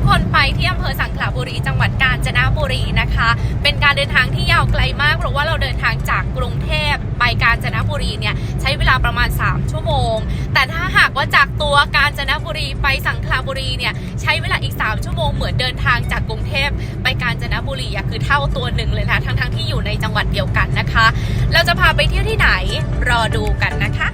กคนไปที่อำเภอสังขละบุรี จังหวัดกาญจนบุรีนะคะ เป็นการเดินทางที่ยาวไกลมาก เพราะว่าเราเดินทางจากกรุงเทพไปกาญจนบุรีเนี่ยใช้เวลาประมาณ 3 ชั่วโมง แต่ถ้าหากว่าจากตัวกาญจนบุรีไปสังขละบุรีเนี่ยใช้เวลาอีก 3 ชั่วโมงเหมือนเดินทางจากกรุงเทพไปกาญจนบุรีคือเท่าตัวหนึ่งเลยนะทั้งๆที่อยู่ในจังหวัดเดียวกันนะคะ เราจะพาไปเที่ยวที่ไหนรอดูกันนะคะ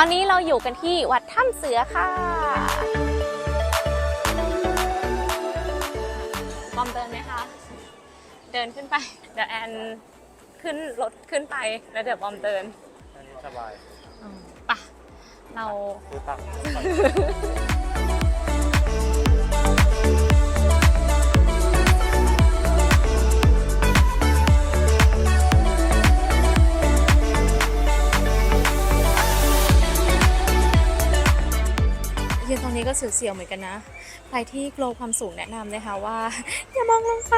ตอนนี้เราอยู่กันที่วัดถ้ำเสือค่ะ บอมเดินไหมคะ เดินขึ้นไป เดี๋ยวแอนขึ้นรถขึ้นไปแล้วเดี๋ยวบอมเดินอันนี้สบายอืมไปะเราคือตังค์ ยืนตรงนี้ก็เสียวๆเหมือนกันนะ ใครที่กลัวความสูงแนะนำนะคะว่า อย่ามองลงไป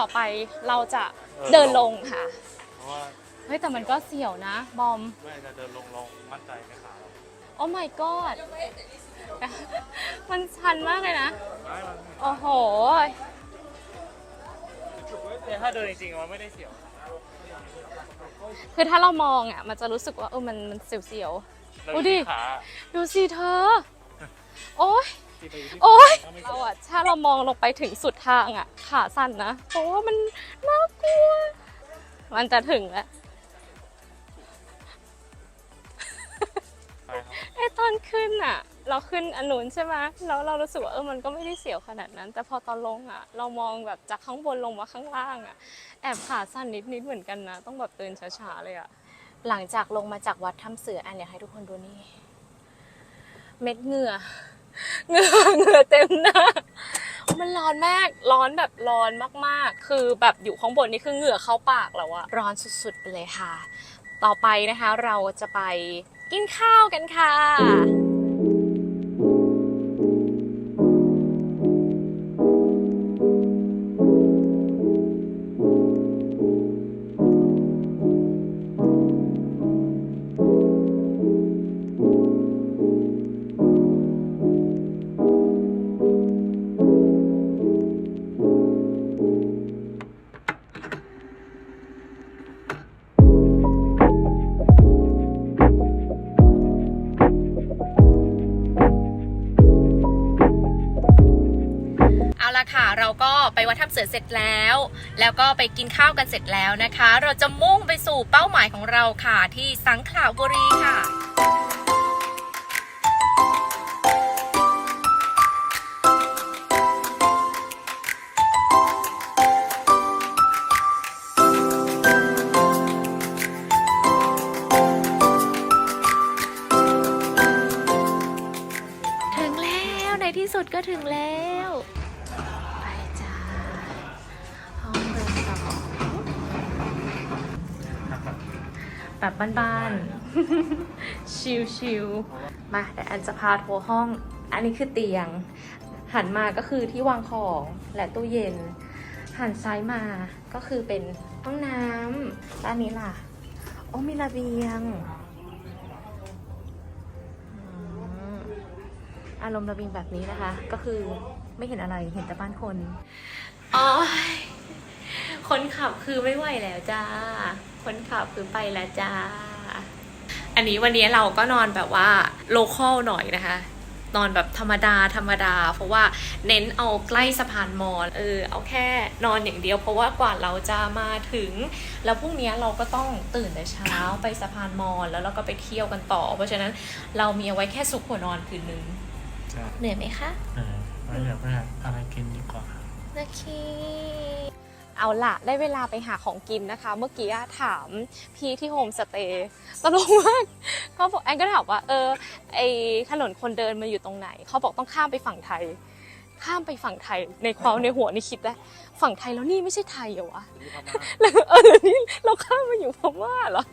ต่อไปเราจะเดินลงค่ะ เพราะว่าเฮ้ยแต่มันก็เสี่ยวนะ บอมไม่จะเดินลงลงมั่นใจไหมขาเราโอ้ my god มันชันมากเลยนะ ไม่มันโอ้โหเนี่ยถ้าเดินจริงๆมันไม่ได้เสียวคือถ้าเรามองอะ มันจะรู้สึกว่าเออมันมันเสียวเราโอ้อดิ ยู่ที่ขาๆดูสิเธอ โอ้ยที่ไปอยู่ที่ โอ๊ยขาไม่เราอะถ้าเรามองลงไปถึงสุดทางอะขาสั่นนะเพราะว่ามันน่ากลัว มันจะถึงแล้วใช่ครับไอตอนขึ้นอะเราขึ้นอันนุนใช่ไหมแล้วเรารู้สึกว่าเออมันก็ไม่ได้เสียวขนาดนั้น แต่พอตอนลงอะเรามองแบบจากข้างบนลงมาข้างล่างอะแอบขาสั่นนิดๆเหมือนกันนะ ต้องแบบเดินช้าๆเลยอะหลังจากลงมาจากวัดถ้ำเสืออันอยากให้ทุกคนดูนี่ เม็ดเหงื่อ เหงื่อเหงื่อเต็มหน้า มันร้อนมาก ร้อนแบบร้อนมากๆ คือแบบอยู่ข้างบนนี่คือเหงื่อเข้าปากแล้วอะร้อนสุดๆไปเลยค่ะ ต่อไปนะคะเราจะไปกินข้าวกันค่ะ ละค่ะ เราก็ไปวัดถ้ำเสือเสร็จแล้ว แล้วก็ไปกินข้าวกันเสร็จแล้วนะคะ เราจะมุ่งไปสู่เป้าหมายของเราค่ะที่สังขละบุรีค่ะถึงแล้ว ในที่สุดก็ถึงแล้ว แบบบ้านๆ ชิลๆ มาแต่อันจะพาทัวร์ห้อง อันนี้คือเตียง หันมาก็คือที่วางของและตู้เย็น หันซ้ายมาก็คือเป็นห้องน้ำด้านนี้ล่ะ โอ้มีระเบียงอืมอารมณ์ระเบียงแบบนี้นะคะ ก็คือไม่เห็นอะไรเห็นแต่บ้านคนอ๋อคนขับคือไม่ไหวแล้วจ้า คนขับคือไปแล้วจ้า อันนี้วันนี้เราก็นอนแบบว่าโลคอลหน่อยนะคะ นอนแบบธรรมดาธรรมดา เพราะว่าเน้นเอาใกล้สะพานมอญเออเอาแค่นอนอย่างเดียว เพราะว่ากว่าเราจะมาถึง แล้วพรุ่งนี้เราก็ต้องตื่นแต่เช้าไปสะพานมอญแล้วเราก็ไปเที่ยวกันต่อ เพราะฉะนั้นเรามีเอาไว้แค่ซุกหัวนอนคืนนึงใช่เหนื่อยไหมคะเออไว้เดี๋ยวไปหาอะไรกินดีกว่าโอเค เอาละได้เวลาไปหาของกินนะคะ เมื่อกี้ถามพี่ที่โฮมสเตย์ตลกมากเขาบอกแอนก็ถามว่าเออไอถนนคนเดินมาอยู่ตรงไหน เขาบอกต้องข้ามไปฝั่งไทย ข้ามไปฝั่งไทยในความในหัวนี่คิดได้ ฝั่งไทยแล้วนี่ไม่ใช่ไทยเหรอวะแล้วเออนี่เราข้ามมาอยู่พม่าเหรอ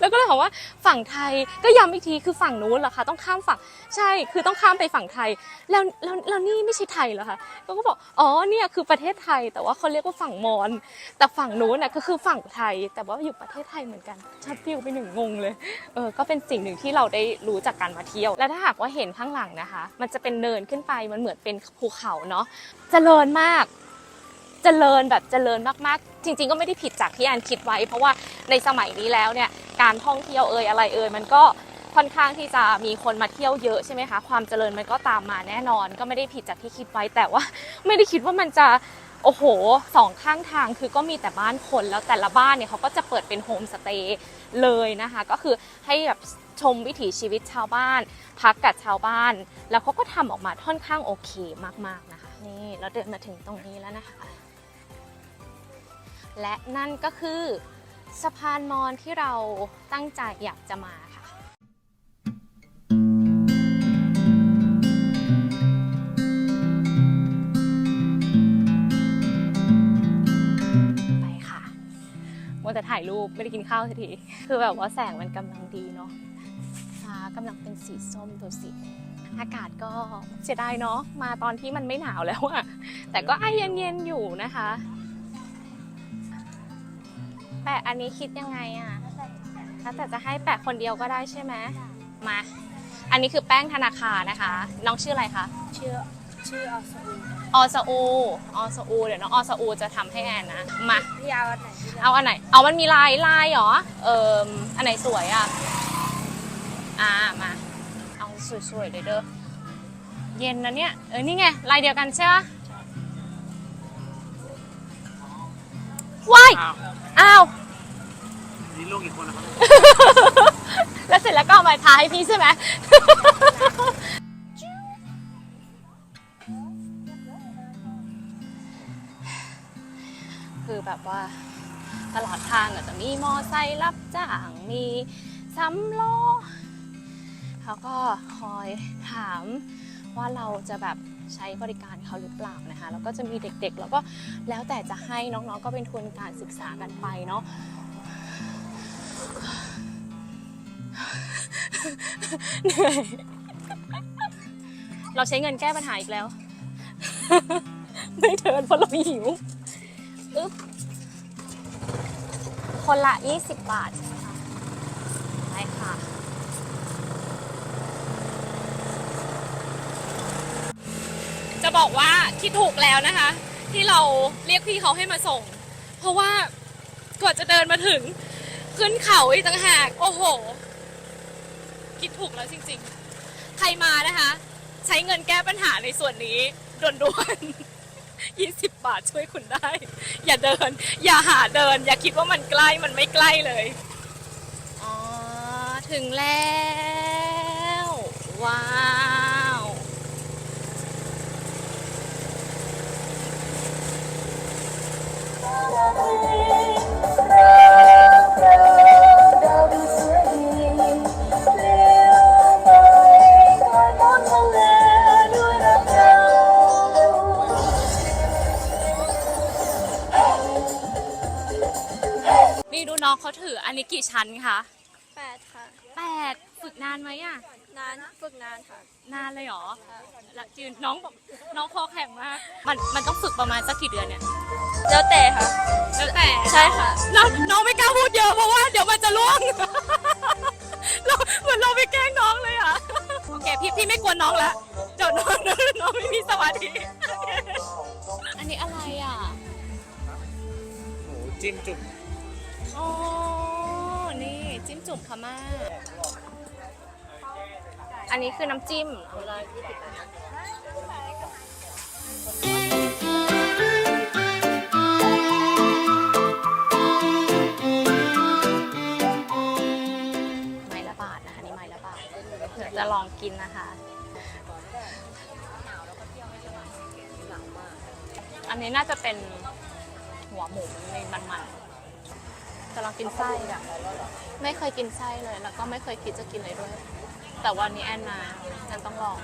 แล้วก็เลยถามว่าฝั่งไทยก็ย้ำอีกทีคือฝั่งนู้นเหรอคะต้องข้ามฝั่งใช่คือต้องข้ามไปฝั่งไทย แล้วแล้วแล้วนี่ไม่ใช่ไทยเหรอคะเขาก็บอกอ๋อเนี่ยคือประเทศไทยแต่ว่าเขาเรียกว่าฝั่งมอญแต่ฝั่งนู้นน่ะก็คือฝั่งไทย แต่ว่าอยู่ประเทศไทยเหมือนกันชัดฟิวไปหนึ่งงงเลยเออก็เป็นสิ่งหนึ่งที่เราได้รู้จากการมาเที่ยว และถ้าหากว่าเห็นข้างหลังนะคะ มันจะเป็นเนินขึ้นไปมันเหมือนเป็นภูเขาเนาะเจริญมาก เจริญแบบเจริญมากๆ จริง ๆ ก็ไม่ได้ผิดจากที่แอนคิดไว้ เพราะว่าในสมัยนี้แล้วเนี่ยการท่องเที่ยวเอ่ยอะไรเอ่ยมันก็ค่อนข้างที่จะมีคนมาเที่ยวเยอะใช่ไหมคะความเจริญมันก็ตามมาแน่นอน ก็ไม่ได้ผิดจากที่คิดไว้แต่ว่า ไม่ได้คิดว่ามันจะโอ้โหสองข้างทางคือก็มีแต่บ้านคนแล้วแต่ละบ้านเนี่ยเขาก็จะเปิดเป็นโฮมสเตย์เลยนะคะ ก็คือให้แบบชมวิถีชีวิตชาวบ้าน พักกับชาวบ้าน แล้วเขาก็ทำออกมาค่อนข้างโอเคมากๆนะคะ นี่เราเดินมาถึงตรงนี้แล้วนะคะ และนั่นก็คือสะพานมอญที่เราตั้งใจอยากจะมาค่ะ ไปค่ะมัวแต่ถ่ายรูปไม่ได้กินข้าวสักที คือแบบว่าแสงมันกำลังดีเนาะฟ้ากำลังเป็นสีส้มดูสิอากาศก็เสียดายเนาะมาตอนที่มันไม่หนาวแล้วอะแต่ก็ไอเย็นๆอยู่นะคะ แปะอันนี้คิดยังไงอะถ้าแต่จะให้แปะคนเดียวก็ได้ใช่ไหมมา อันนี้คือแป้งธนาคารนะคะ น้องชื่ออะไรคะ ชื่อชื่อออสอูออสอูออสอูเดี๋ยวน้องออสอูจะทำให้แอนนะ มาพี่เอาอันไหนพี่เอาอันไหน เอามันมีลายลายเหรอ เอ่มอันไหนสวยอะ อ่า มา เอาสวยๆเลยเด้อ เย็นนะเนี่ย เออ นี่ไง ลายเดียวกันใช่ปะว้าย อ้าวอ้าว นี่ลูกอีกคนนะครับแล้วเสร็จแล้วก็เอามาทาให้พี่ใช่ไหม คือแบบว่าตลอดทางก็จะมีมอไซค์รับจ้าง มีสำล้อเขาก็คอยถามว่าเราจะแบบ ใช้บริการเขาหรือเปล่านะคะแล้วก็จะมีเด็กๆ แล้วก็แล้วแต่จะให้น้องๆก็เป็นทุนการศึกษากันไปเนาะเหนื่อยเราใช้เงินแก้ปัญหาอีกแล้วไม่เทินเพราะเราหิวอึ๊บคนละ 20 บาทใช่ไหมคะได้ค่ะ จะบอกว่าที่ถูกแล้วนะคะ ที่เราเรียกพี่เขาให้มาส่ง เพราะว่ากว่าจะเดินมาถึง ขึ้นเขาอีกต่างหากโอ้โห คิดถูกแล้วจริงๆ ใครมานะคะ ใช้เงินแก้ปัญหาในส่วนนี้ด่วนๆ20 บาทช่วยคุณได้ อย่าเดิน อย่าหาเดิน อย่าคิดว่ามันใกล้มันไม่ใกล้เลย อ๋อ ถึงแล้ว ว้าว นี่ดูน้องเขาถืออันนี้กี่ชั้นคะแปดค่ะแปดฝึกนานไหมอะ นานฝึกนานค่ะ นานเลยเหรอแล้วจืนน้องบอกน้องคอแข็งมาก มันมันต้องฝึกประมาณสักกี่เดือนเนี่ย แล้วแต่ค่ะ แล้วแต่ใช่ค่ะน้องน้องไม่กล้าพูดเยอะเพราะว่าเดี๋ยวมันจะล่วง เราเหมือนเราไปแกล้งน้องเลยอะ โอเคพี่พี่ไม่กวนน้องละเดี๋ยวน้องน้องไม่มีสมาธิอันนี้อะไรอะ หมูจิ้มจุ่มอ๋อ นี่จิ้มจุ่มพม่า อันนี้คือน้ำจิ้มไม้ละบาทนะคะนี่ไม้ละบาทเดี๋ยวจะลองกินนะคะ อันนี้น่าจะเป็นหัวหมูในมันๆจะลองกินไส้แบบไม่เคยกินไส้เลย แล้วก็ไม่เคยคิดจะกินเลยด้วย แต่วันนี้แอนมาแอนต้องลอง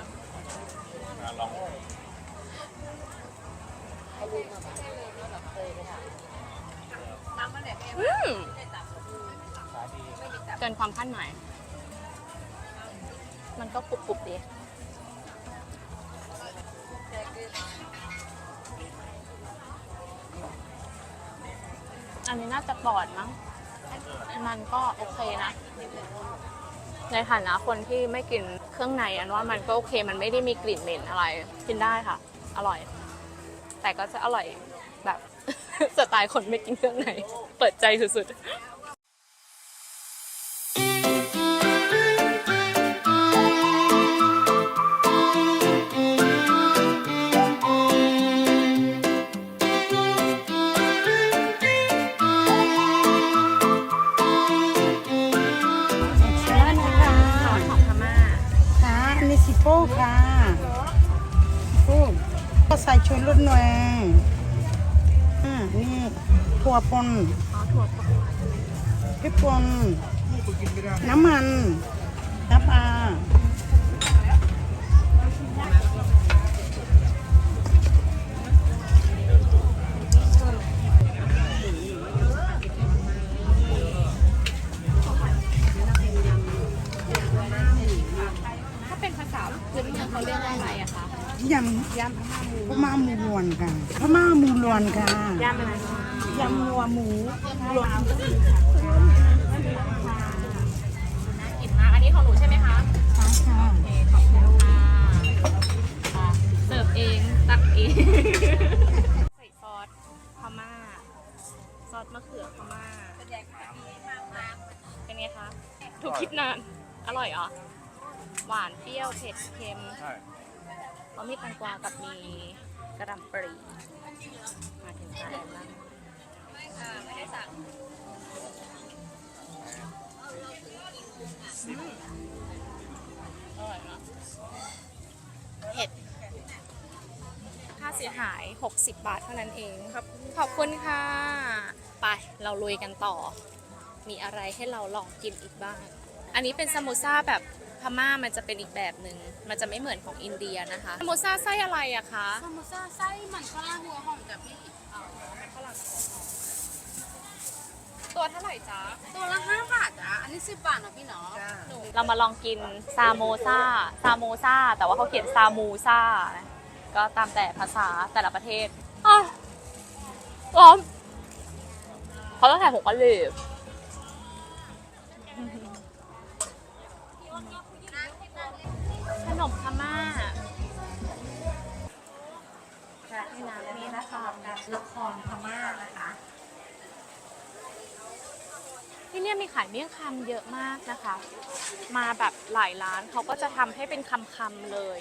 อืมเกินความคาดหมาย มันก็กรุบๆดีอันนี้น่าจะปอดมั้ง มันก็โอเคนะ ในฐานะคนที่ไม่กินเครื่องในอันว่ามันก็โอเคมันไม่ได้มีกลิ่นเหม็นอะไร กินได้ค่ะ อร่อย แต่ก็จะอร่อยแบบ สไตล์คนไม่กินเครื่องในเปิดใจสุดๆ ค่ะโป้ก็ใส่ชุดรสหน่วยอ่านี่ถั่วปนอ๋อถั่วปนพริกปนน้ำมันน้ำปลา ถ้าเป็นภาษาพื้นเมืองเขาเรียกว่าอะไรอะคะยำยำพม่าหมูลวนค่ะพม่าหมูลวนค่ะย่ามอะไรยำนัวหมูรวมน่ากินมากอันนี้ของหนูใช่ไหมคะค่ะค่ะโอเคขอบคุณค่ะอะเสิร์ฟเองตักเองใส่ซอสพม่าซอสมะเขือพม่าเป็นไงคะถูกคิดนานอร่อยเหรอ หวานเปรี้ยวเผ็ดเค็มเขามีแตงกวากับมีกระหลำปลีมาถึงสายแล้วนะอืมอร่อยเนอะเผ็ด ค่าเสียหาย 60 บาทเท่านั้นเองครับ ขอบคุณค่ะ ไป เราลุยกันต่อ มีอะไรให้เราลองกินอีกบ้าง อันนี้เป็นซามโมซ่าแบบ พม่ามันจะเป็นอีกแบบหนึ่งมันจะไม่เหมือนของอินเดียนะคะซามโมซ่าไส้อะไรอะคะ ซามูซ่าไส้มันฝรั่งหัวหอมกับพี่ตัวเท่าไหร่จ๊ะ ตัวละห้าบาทอะอันนี้สิบบาทนะพี่เนาะเรามาลองกินซาโมซาซาโมซาแต่ว่าเขาเขียนซามูซานะก็ตามแต่ภาษาแต่ละประเทศอ๋อร้อนเขาต้องใส่ผงกะหรี่ นมพม่าและนี่นะนี่นะคะละครพม่านะคะ ที่เนี่ยมีขายเมี่ยงคำเยอะมากนะคะ มาแบบหลายร้านเขาก็จะทำให้เป็นคำๆเลย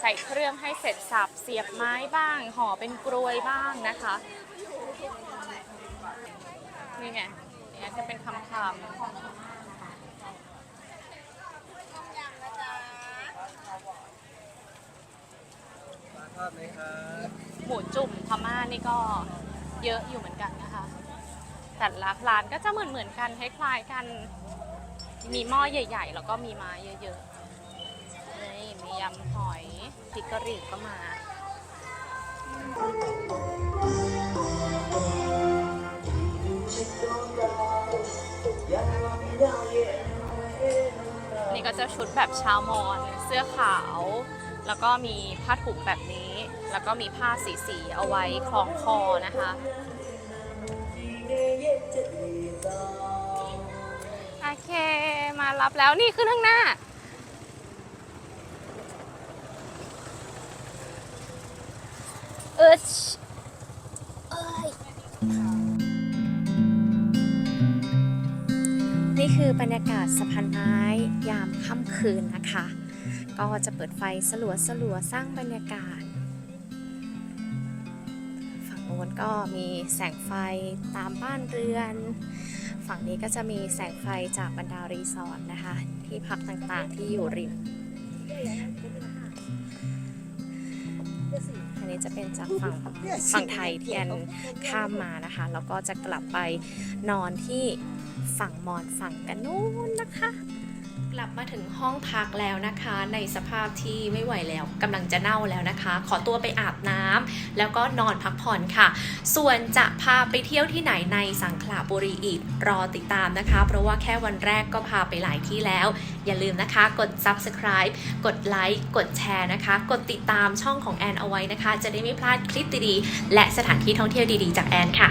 ใส่เครื่องให้เสร็จสับเสียบไม้บ้าง ห่อเป็นกรวยบ้างนะคะ นี่ไงเนี่ยจะเป็นคำๆ หมูจุ่มพม่านี่ก็เยอะอยู่เหมือนกันนะคะ แต่ละร้านก็จะเหมือนเหมือนๆกันคล้ายๆกัน มีหม้อใหญ่ ๆ แล้วก็มีไม้เยอะๆนี่มียำหอยพริกกะหรี่ก็มานี่ก็จะชุดแบบชาวมอญเสื้อขาว แล้วก็มีผ้าถุงแบบนี้ แล้วก็มีผ้าสีๆเอาไว้คล้องคอนะคะ โอเค มารับแล้วนี่ขึ้นข้างหน้า เออชเอ้ยนี่คือบรรยากาศสะพานไม้ยามค่ำคืนนะคะ ก็จะเปิดไฟสลัวสลัวสร้างบรรยากาศ ฝั่งโน้นก็มีแสงไฟตามบ้านเรือน ฝั่งนี้ก็จะมีแสงไฟจากบรรดารีสอร์ทนะคะ ที่พักต่างๆที่อยู่ริม อันนี้จะเป็นจากฝั่งฝั่งไทยที่แอนข้ามมานะคะ แล้วก็จะกลับไปนอนที่ฝั่งมอญฝั่งกันนู้นนะคะ กลับมาถึงห้องพักแล้วนะคะ ในสภาพที่ไม่ไหวแล้วกำลังจะเน่าแล้วนะคะ ขอตัวไปอาบน้ำแล้วก็นอนพักผ่อนค่ะ ส่วนจะพาไปเที่ยวที่ไหนในสังขละบุรีอีกรอติดตามนะคะ เพราะว่าแค่วันแรกก็พาไปหลายที่แล้ว อย่าลืมนะคะ กด subscribe กดไลค์กดแชร์นะคะ กดติดตามช่องของแอนเอาไว้นะคะ จะได้ไม่พลาดคลิปดีๆ และสถานที่ท่องเที่ยวดีๆ จากแอนค่ะ